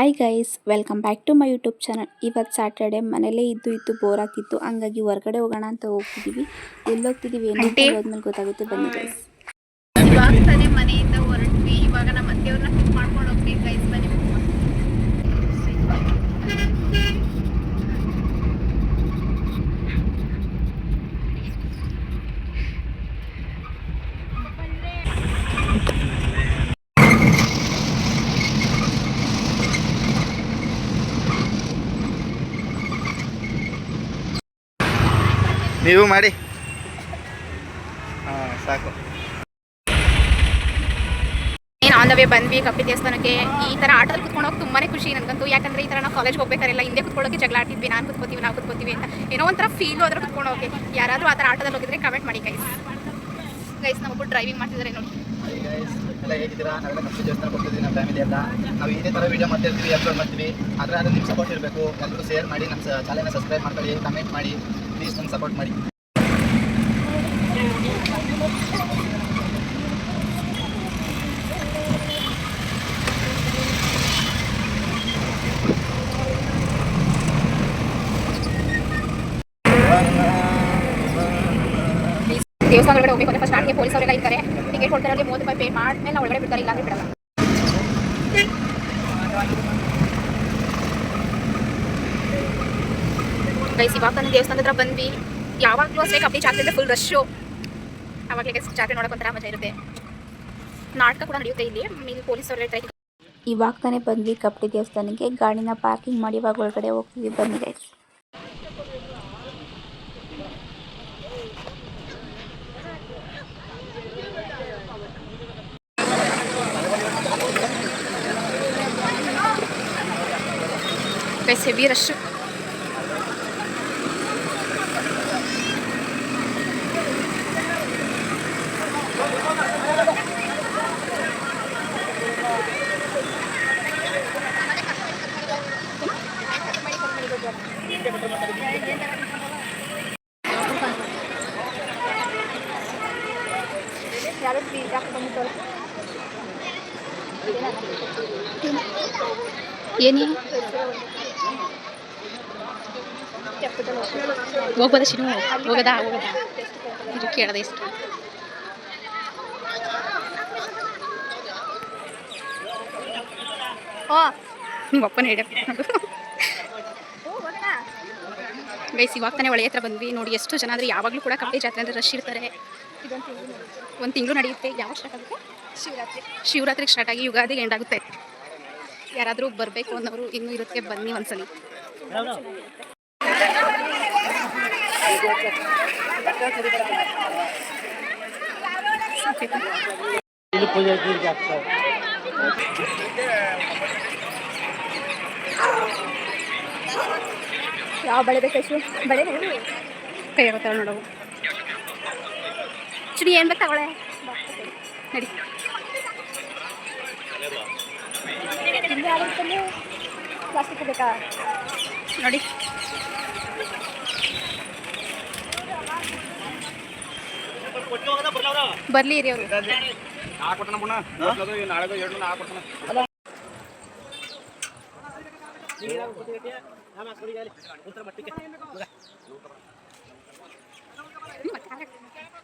Hi guys welcome back to my YouTube channel ಇವತ್ತು Saturday ಮನೇಲೇ ಇದ್ದು ಇದ್ದು ಬೋರ್ ಆಗ್ತಿತ್ತು ಹಂಗಾಗಿ ಹೊರಗಡೆ ಹೋಗೋಣ ಅಂತ ಹೋಗ್ತಿದ್ದೀವಿ ಎಲ್ಲೋಗ್ತಿದ್ದೀವಿ ಏನಂತ ಹೋದ್ಮೇಲೆ ಗೊತ್ತಾಗುತ್ತೆ ಬನ್ನಿ ಗೈಸ್ ಇವಾಗ ತಾನೇ ಮನೆಯಿಂದ ಹೊರಟ್ವಿ ಇವಾಗ ನಮ್ಮ ಅತ್ತೆಯವ್ರನ್ನ ಪಿಕ್ ಮಾಡ್ಕೊಂಡು ಹೋಗ್ಬೇಕು ಗೈಸ್ ಬನ್ನಿ ನೀವು ಮಾಡಿ. ಹಾಂ ಸಾಕು. ಏನು ಆನ್ ದ ವೇ ಬಂದ್ವಿ ಕಪ್ಪಿ ದೇವಸ್ಥಾನಕ್ಕೆ. ಈ ತರ ಆಟೋದಲ್ಲಿ ಕುತ್ಕೊಂಡು ಹೋಗಿ ತುಂಬಾನೇ ಖುಷಿ ನನಗಂತೂ. ಯಾಕಂದ್ರೆ ಈ ಥರ ನಾವು ಕಾಲೇಜ್ ಹೋಗ್ಬೇಕಾರೆಲ್ಲ ಹಿಂದೆ ಕುತ್ಕೊಳ್ಳೋಕೆ ಜಗಳ ಆಡ್ತಿದ್ವಿ ನಾನು ಕುತ್ಕೋತೀವಿ ನಾವು ಕುತ್ಕೋತೀವಿ ಅಂತ. ಏನೋ ಒಂಥರ ಫೀಲ್ ಆದ್ರೆ ಕುತ್ಕೊಂಡು ಹೋಗಿ. ಯಾರಾದರೂ ಆ ಥರ ಆಟೋದಲ್ಲಿ ಹೋಗಿದ್ರೆ ಕಮೆಂಟ್ ಮಾಡಿ ಗೈಸ್ ಗೈಸ್ ನಾವೊಬ್ಬರು ಡ್ರೈವಿಂಗ್ ಮಾಡ್ತಿದ್ದಾರೆ ನೋಡಿ. ಎಲ್ಲ ಹೇಗಿದ್ದೀರಾ ನಾವೆಲ್ಲ ಕಪ್ಪಿ ದೇವಸ್ಥಾನ ಕೊಡ್ತಿದ್ವಿ ನಮ್ಮ ಫ್ಯಾಮಿಲಿ ಎಲ್ಲ. ನಾವು ಇದೇ ಥರ ವೀಡಿಯೋ ಮಾಡ್ತಿರ್ತೀವಿ ಅಪ್ಲೋಡ್ ಮಾಡ್ತೀವಿ. ಆದರೆ ಅದು ನಿಮ್ಮ ಸಪೋರ್ಟ್ ಇರಬೇಕು. ಎಲ್ಲರೂ ಶೇರ್ ಮಾಡಿ ನಮ್ಮ ಚಾನಲ್ನ ಸಬ್ಸ್ಕ್ರೈಬ್ ಮಾಡ್ಕೊಳ್ಳಿ ಕಮೆಂಟ್ ಮಾಡಿ. ಪ್ಲೀಸ್ ನಮ್ಗೆ ಸಪೋರ್ಟ್ ಮಾಡಿ ದೇವಸ್ಥಾನ ಒಳಗಡೆ ಹೋಗ್ಬೇಕು ಅಂದ್ರೆ ಫಸ್ಟ್ ಸ್ಟಾರ್ಟ್ಗೆ ಪೊಲೀಸ್ ಅವರೆಲ್ಲ ಇರ್ತಾರೆ ಟಿಕೆಟ್ ಕೊಡ್ತಾರೆ ಅವ್ರಿಗೆ ಮೂವತ್ತು ರೂಪಾಯಿ ಪೇ ಮಾಡಿದ್ಮೇಲೆ ನಾವು ಒಳಗಡೆ ಬಿಡ್ತಾರೆ ಇಲ್ಲ ಅಂದ್ರೆ ಬಿಡಲ್ಲ ಗೈಸ್ ಇವಾಗ ತಾನೇ ದೇವಸ್ಥಾನದ ಹತ್ರ ಬಂದ್ವಿ ಯಾವಾಗಲೂ ಅಷ್ಟೇ ಕಪ್ಪಿ ಜಾತ್ರೆ ಅಂದ್ರೆ ಫುಲ್ ರಶ್ಶು ಅವಾಗಲೇ ಜಾತ್ರೆ ನೋಡೋಕೆ ಒಂಥರ ಮಜಾ ಇರುತ್ತೆ ನಾಟಕ ಕೂಡ ನಡೆಯುತ್ತೆ ಇಲ್ಲಿ ಇಲ್ಲಿ ಪೊಲೀಸ್ ಅವರು ಇರ್ತಾರೆ ಇವಾಗ ತಾನೇ ಬಂದ್ವಿ ಕಪ್ಪಡಿ ದೇವಸ್ಥಾನಕ್ಕೆ ಗಾಡಿನ ಪಾರ್ಕಿಂಗ್ ಮಾಡಿ ಇವಾಗ ಒಳಗಡೆ ಹೋಗ್ತಿದ್ದೀವಿ ಬನ್ನಿ ಗೈಸ್ ಗೈಸ್ ಹೆವಿ ರಶ್ ಏನೇ ಹೋಗ್ಬೋದ ಶಿನು ಹೋಗದಾ ಹೋಗದಾ ಇದು ಕೇಳದ ಎಷ್ಟು ಓ ನಿಮ್ಮ ಅಪ್ಪನ ಹೇಳ ಗೈಸ್ ಇವಾಗ ತಾನೇ ಒಳ್ಳೆ ಹತ್ರ ಬಂದ್ವಿ. ನೋಡಿ ಎಷ್ಟು ಜನ ಅಂದರೆ ಯಾವಾಗಲೂ ಕೂಡ ಕಪ್ಪೆ ಜಾತ್ರೆ ಅಂದರೆ ರಶ್ ಇರ್ತಾರೆ. ಒಂದು ತಿಂಗಳು ನಡೆಯುತ್ತೆ. ಯಾವಾಗ ಸ್ಟಾರ್ಟ್ ಆಗುತ್ತೆ? ಶಿವರಾತ್ರಿ. ಶಿವರಾತ್ರಿಗೆ ಸ್ಟಾರ್ಟ್ ಆಗಿ ಯುಗಾದಿಗೆ ಎಂಡ್ ಆಗುತ್ತೆ. ಯಾರಾದರೂ ಬರಬೇಕು ಅನ್ನೋರು ಇನ್ನೂ ಇರುತ್ತೆ ಬನ್ನಿ ಒಂದ್ಸಲಿ. ಯಾವ ಬಳೆ ಬೇಕಷ್ಟು ಬಳೆ ಕೈ ಆಗುತ್ತಾಳೆ ನೋಡವು ಚುಡಿ ಏನು ಬೇಕು ತಗೊಳೆ ನಡಿ. ಪ್ಲಾಸ್ಟಿಕ್ ಬೇಕಾ ನೋಡಿ. ಬರ್ಲಿ ರೀ ಅವರು.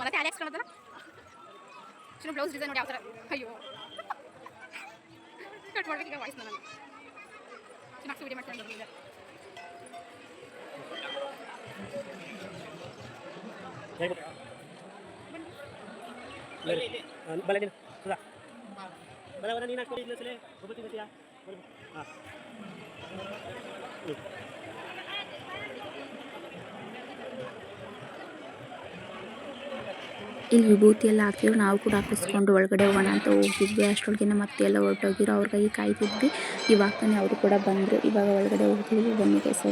ಮತ್ತೆ ಅಲೆಕ್ಸ್ ಕಾಣೋದಲ್ಲ ಚಲೋ ಬ್ಲೌಸ್ ಡಿಸೈನ್ ನೋಡಿ ಯಾವ ಥರ ಅಯ್ಯೋ ಕಟ್ ಮಾಡ್ಬೇಕೀಗ ವಾಯ್ಸ್ ನಾನು ಚೆನ್ನಾಗಿ ವಿಡಿಯೋ ಮಾಡ್ಕೊಂಡು ಬರ್ಲಿಲ್ಲ ಬಲದಿನ ಸುಧಾ ಬಲವರ ನೀನು ಹಾಕ್ಬಿಡಿ ಇಲ್ಲ ಸಲ ಇಲ್ಲಿ ವಿಭೂತಿ ಎಲ್ಲ ಹಾಕಿದ್ರು ನಾವು ಕೂಡ ಹಾಕಿಸ್ಕೊಂಡು ಒಳಗಡೆ ಹೋಗೋಣ ಅಂತ ಹೋಗಿದ್ವಿ ಅಷ್ಟರೊಳಗೆ ಮತ್ತೆ ಎಲ್ಲ ಹೊರಟೋಗಿರೋ ಅವ್ರಿಗಾಗಿ ಕಾಯ್ತಿದ್ವಿ. ಇವಾಗ ತಾನೇ ಅವರು ಕೂಡ ಬಂದರು. ಇವಾಗ ಒಳಗಡೆ ಹೋಗ್ತಿದ್ವಿ. ಬನ್ನಿ ಗೈಸ್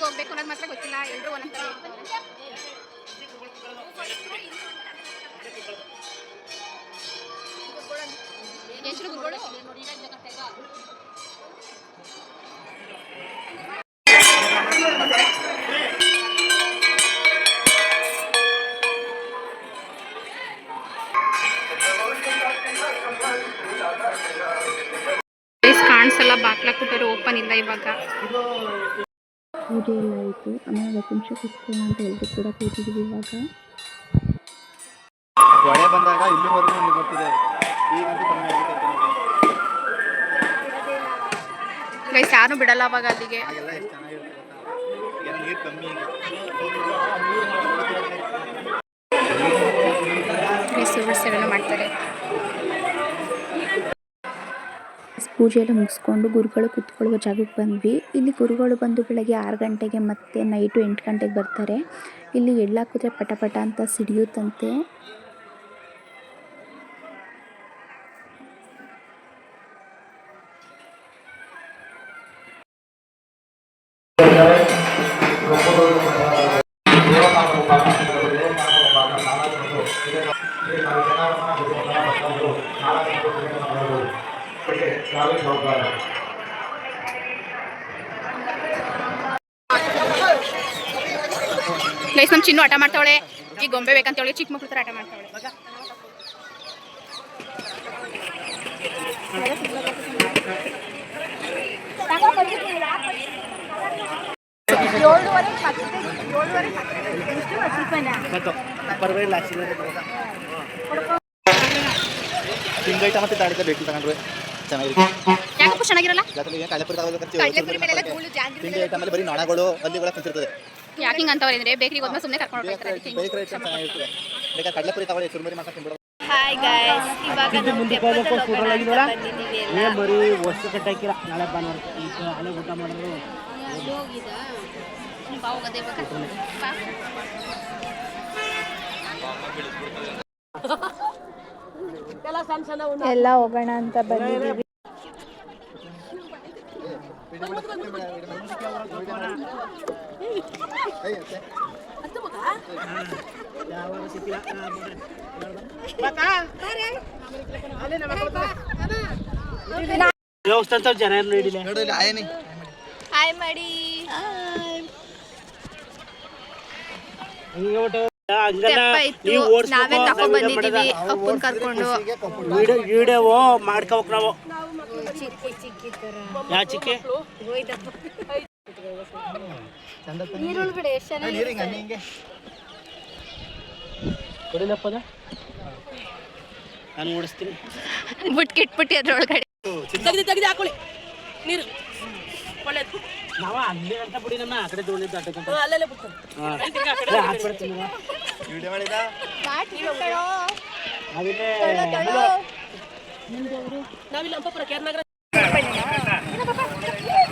ಹೆಂಗೆ ಹೋಗ್ಬೇಕು ಅನ್ನೋದು ಮಾತ್ರ ಗೊತ್ತಿಲ್ಲ ಎಲ್ಲರೂ ಒಂದೊಂದು ಎಷ್ಟು ಗುರುಗಳು ಕಾಣಿಸಲ್ಲ ಬಾಕ್ಲಾಕ್ಬಿಟ್ಟರು ಓಪನ್ ಇಲ್ಲ ಇವಾಗ. ಪೂಜೆ ಎಲ್ಲ ಆಯಿತು ಆಮೇಲೆ ಹತ್ತು ನಿಮಿಷ ಕೂತ್ಕೊಳ್ಳೋಣ ಅಂತ ಎಲ್ಲರೂ ಕೂಡ ಕೂತಿದ್ವಿ ಇವಾಗ. ಹೊಳೆ ಬಂದಾಗ ಇಲ್ಲಿವರೆಗೂ ಬರ್ತಿದೆ ಗೈಸ್ ಯಾರು ಬಿಡಲ್ಲ ಅವಾಗ ಅಲ್ಲಿಗೆ? ಆಗೆಲ್ಲ ಪೂಜೆ ಎಲ್ಲ ಮುಗಿಸ್ಕೊಂಡು ಗುರುಗಳು ಕುತ್ಕೊಳ್ಳುವ ಜಾಗಕ್ಕೆ ಬಂದ್ವಿ. ಇಲ್ಲಿ ಗುರುಗಳು ಬಂದು ಬೆಳಗ್ಗೆ ಆರು ಗಂಟೆಗೆ ಮತ್ತೆ ನೈಟು ಎಂಟು ಗಂಟೆಗೆ ಬರ್ತಾರೆ. ಇಲ್ಲಿ ಎಳ್ಳಾಕಿದ್ರೆ ಪಟ ಪಟ ಅಂತ ಸಿಡಿಯುತ್ತಂತೆ. ಗೈಸ್ ನಮ್ಮ ಚಿನ್ನು ಆಟ ಮಾಡ್ತಾವಳೆ ಈಗ ಗೊಂಬೆ ಬೇಕಂತೇಳಿ ಚಿಕ್ಕ ಮಕ್ಳು ಥರ ಆಟ ಮಾಡ್ತಾವಳೆ. ಪರವಾಗಿಲ್ಲ ತಿಂಗೈಟ ಮತ್ತೆ ತಾಡಿದ ಬೇಕು ತಗೊಂಡ್ರೆ. ಚೆನ್ನಾಗಿರುತ್ತೆ. ಯಾಕಪ್ಪ ಚೆನ್ನಾಗಿರಲ್ಲ? ಕಾಯಿಲೆ ಬರೀ ನೊಣಗಳು ಹಲ್ಲಿಗಳ ಕುಂತಿರ್ತದೆ. ಯಾಕೆ ಹಿಂಗೆ ಅಂತವ್ರೆ ಬೇಕರಿ ಬೇಕ್ರಿಗೆ ಹೋದ್ಮೇಲೆ ಸುಮ್ಮನೆ ಕರ್ಕೊಂಡು ಹೋಗ್ತಾರೆ ಕಡಲೆಪುರಿ ತಗೊಳ್ಳಿ ಚುರುಮುರಿ ಮಾಡ್ಕೊಂಡು ಹಾಯ್ ಗಾಯ್ಸ್ ಇವಾಗ ನಾವು ಹೋಗೋಣ ಅಂತ ಬಂದಿದ್ದೀವಿ ಎಲ್ಲ. ಏನ್ ಬರೀ ವರ್ಷ ಕಟ್ಟಾಕಿಲ್ಲ ನಾಳೆ ಭಾನುವಾರ ಈಗ ಹಳೆ ಊಟ ಮಾಡಿದ್ರು ಬಾ ಹೋಗೋದೇ ಇವಾಗ. ಬಾ. ಎಲ್ಲ ಹೋಗೋಣ ಅಂತ ಬಂದಿದ್ದೀವಿ ಯಾವಾಗ ಸಿಕ್ಕಿಲ್ಲ ದೇವಸ್ಥಾನ ಜನ ಏನು ನೋಡಿಲ್ಲ ನೋಡು ಇಲ್ಲಿ ಆಯನಿ ಹಾಯ್ ಮಾಡಿ ಹಿಂಗೆ ಬಿಟ್ಟು ಹಂಗಲ್ಲ ತೆಪ್ಪ ಇತ್ತು ನೀವು ನಾವೇ ಓಡಿಸ್ಬೇಕು ತಕೊಂಡ್ ಬಂದಿದ್ದೀವಿ ಅಪ್ಪನ್ ಕರ್ಕೊಂಡು ವಿಡಿಯೋ ವಿಡಿಯೋ ಮಾಡ್ಕೋಬೇಕು ನಾವು ಯಾ ಚಿಕ್ಕಿ ನೀರು ನೀರಿಂಗ ಹಿಂಗೆ ಕೊಡಿಲಪ್ಪದ ನಾನು ಓಡಿಸ್ತೀನಿ. ಬಿಟ್ಟು ಕಿಟ್ಬಿಟ್ಟು ಅದ್ರೊಳಗಡೆ. ನಾವ ಅಲ್ಲೇ ಅಂತ ಬಿಡಿ ನನ್ನ ಆ ಕಡೆ ದೋಣಿ ದಾಟಕ್ಕೆ ಹಾಕ್ಬಿಡ್ತೀನಿ ವಿಡಿಯೋ ಮಾಡಿದ? ಅದಿಲ್ಲೇ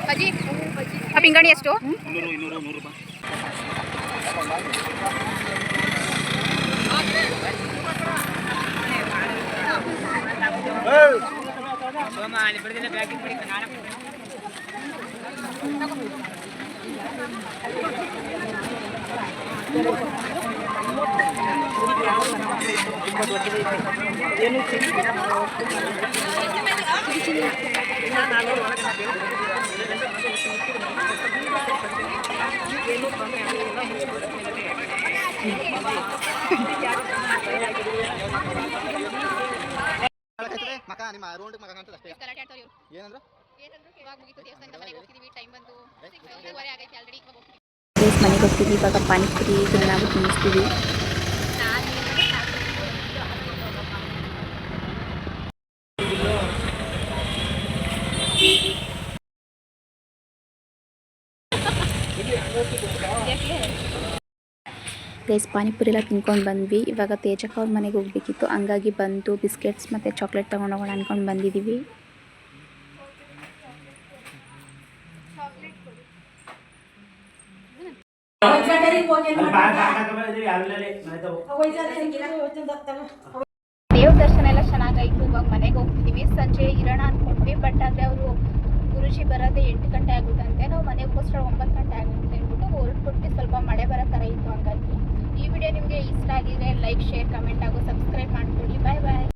ಅಜ್ಜಿ ಆ ಪಿಂಗಾಣಿ ಎಷ್ಟು ನೂರು ಇನ್ನೂರು ನೂರು ರೂಪಾಯಿ ಮಕ ನಿಮ್ಮ ರೌಂಡ್ ಮಕ ಕಾಣ್ತದೆ ಅಷ್ಟೇ ಗಲಾಟೆ ಆಡ್ತಾರೆ ಇವ್ರು. ಏನಂದ್ರು? ಇವಾಗ ಮುಗಿತು ದೇವಸ್ಥಾನದ ಮನೆಗೆ ಹೋಗ್ತಿದೀವಿ ಟೈಮ್ ಬಂದು ಐದೂವರೆ ಆಗೈತೆ ಆಲ್ರೆಡಿ ಇವಾಗ ಹೋಗ್ತೀವಿ ಮನೆಗೆ ಹೋಗ್ತೀವಿ ಇವಾಗ ಪಾನಿಪುರಿ ಇದನ್ನ ತಿನ್ನಿಸ್ತೀವಿ ಪ್ಲೇಸ್ ಪಾನಿಪುರಿ ಎಲ್ಲ ತಿನ್ಕೊಂಡು ಬಂದ್ವಿ. ಇವಾಗ ತೇಜಕ್ಕ ಅವ್ರ ಮನೆಗೆ ಹೋಗ್ಬೇಕಿತ್ತು. ಹಂಗಾಗಿ ಬಂದು ಬಿಸ್ಕೆಟ್ಸ್ ಮತ್ತು ಚಾಕ್ಲೇಟ್ ತೊಗೊಂಡು ಹೋಗೋಣ ಅಂದ್ಕೊಂಡು ಬಂದಿದ್ದೀವಿ ದೇವ್ರ ದರ್ಶನ ಎಲ್ಲ ಚೆನ್ನಾಗಾಯ್ತು ಇವಾಗ ಮನೆಗೆ ಹೋಗ್ತಿದ್ದೀವಿ ಸಂಜೆ ಇರೋಣ ಅನ್ಕೊಂಡ್ವಿ ಬಟ್ ಆದರೆ ಅವರು ಗುರುಜಿ ಬರೋದೇ ಎಂಟು ಗಂಟೆ ಆಗುತ್ತಂತೆ ನಾವು ಮನೆಗೋಸ್ಕರ ಒಂಬತ್ತು ಗಂಟೆ ಆಗುತ್ತೆ ಅಂದ್ಬಿಟ್ಟು ಹೊರಟ್ಬಿಟ್ಟು ಸ್ವಲ್ಪ ಮಳೆ ಬರೋ ಥರ ಇತ್ತು ಹಂಗಾಗಿ. ಈ ವಿಡಿಯೋ ನಿಮಗೆ ಇಷ್ಟ ಆಗಿದೆ, ಲೈಕ್, ಶೇರ್, ಕಮೆಂಟ್ ಹಾಗೂ ಸಬ್ಸ್ಕ್ರೈಬ್ ಮಾಡ್ಕೊಳ್ಳಿ. Bye bye.